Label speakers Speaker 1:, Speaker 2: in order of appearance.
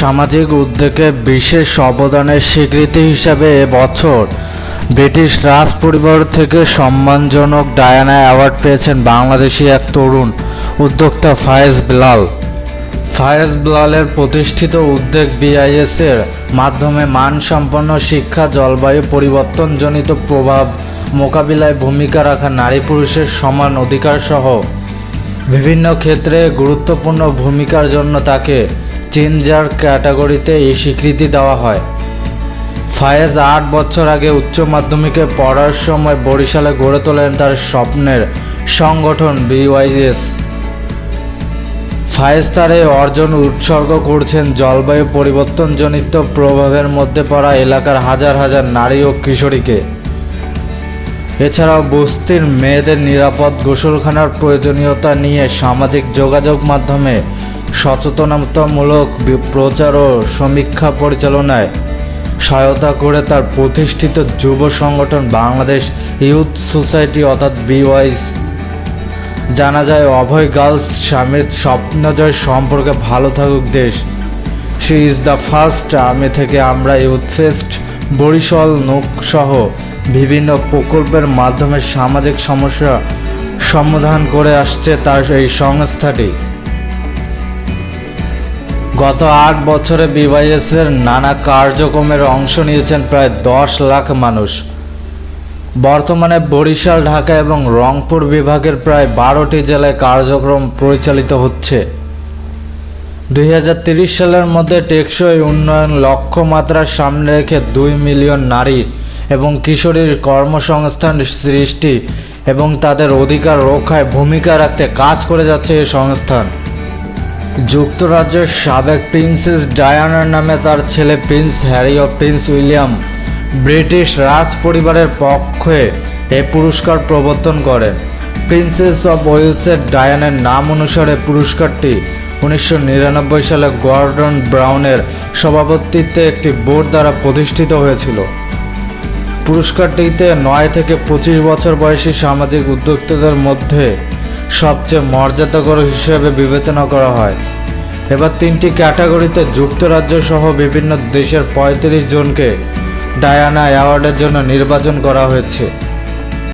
Speaker 1: সামাজিক উদ্যোগে বিশেষ অবদানের স্বীকৃতি হিসাবে এবছর ব্রিটিশ রাজ পরিবার থেকে সম্মানজনক ডায়ানা অ্যাওয়ার্ড পেয়েছেন বাংলাদেশি এক তরুণ উদ্যোক্তা ফায়েজ বিলাল। ফায়েজ বিলালের প্রতিষ্ঠিত উদ্যোগ বিআইএস এর মাধ্যমে মানসম্পন্ন শিক্ষা, জলবায়ু পরিবর্তনজনিত প্রভাব, মোকাবিলায় ভূমিকা রাখা নারী পুরুষের সমান অধিকার সহ বিভিন্ন ক্ষেত্রে গুরুত্বপূর্ণ ভূমিকার জন্য তাকে চেঞ্জার ক্যাটাগরিতে এই স্বীকৃতি দেওয়া হয়। ফায়েজ আট বছর আগে উচ্চ মাধ্যমিকে পড়ার সময় বরিশালে গড়ে তোলেন তার স্বপ্নের সংগঠন বিওয়াইএস ফায়েজ তার এই অর্জন উৎসর্গ করছেন জলবায়ু পরিবর্তনজনিত প্রভাবের মধ্যে পড়া এলাকার হাজার হাজার নারী ও কিশোরীকে। এছাড়াও বস্তির মেয়েদের নিরাপদ গোসলখানার প্রয়োজনীয়তা নিয়ে সামাজিক যোগাযোগ মাধ্যমে সচেতনতামূলক প্রচার ও সমীক্ষা পরিচালনায় সহায়তা করে তার প্রতিষ্ঠিত যুব সংগঠন বাংলাদেশ ইউথ সোসাইটি, অর্থাৎ বিওয়াইস। জানা যায়, অভয় গার্লস স্বামীর স্বপ্নজয় সম্পর্কে ভালো থাকুক দেশ। শি ইজ দ্য ফার্স্ট আমি থেকে আমরা ইউথ ফেস্ট বরিশাল নোক সহ বিভিন্ন প্রকল্পের মাধ্যমে সামাজিক সমস্যা সমাধান করে আসছে তার এই সংস্থাটি। গত আট বছরে বিবাইএসের নানা কার্যক্রমের অংশ নিয়েছেন প্রায় দশ লাখ মানুষ। বর্তমানে বরিশাল, ঢাকা এবং রংপুর বিভাগের প্রায় বারোটি জেলায় কার্যক্রম পরিচালিত হচ্ছে। দুই সালের মধ্যে টেকসই উন্নয়ন লক্ষ্যমাত্রার সামনে রেখে দুই মিলিয়ন নারী এবং কিশোরীর কর্মসংস্থান সৃষ্টি এবং তাদের অধিকার রক্ষায় ভূমিকা রাখতে কাজ করে যাচ্ছে এই সংস্থান। যুক্তরাজ্যের সাবেক প্রিন্সেস ডায়ানার নামে তার ছেলে প্রিন্স হ্যারি ও প্রিন্স উইলিয়াম ব্রিটিশ রাজ পরিবারের পক্ষে এ পুরস্কার প্রবর্তন করেন প্রিন্সেস অব ওয়েলসের ডায়ানের নাম অনুসারে পুরস্কারটি উনিশশো নিরানব্বই সালে গর্ডন ব্রাউনের সভাপতিত্বে একটি বোর্ড দ্বারা প্রতিষ্ঠিত হয়েছিল। পুরস্কারটিতে নয় থেকে পঁচিশ বছর বয়সী সামাজিক উদ্যোক্তাদের মধ্যে সবচেয়ে মর্যাদাকর হিসেবে বিবেচনা করা হয়। এবার তিনটি ক্যাটাগরিতে যুক্তরাজ্য সহ বিভিন্ন দেশের পঁয়ত্রিশ জনকে ডায়ানা অ্যাওয়ার্ডের জন্য নির্বাচন করা হয়েছে।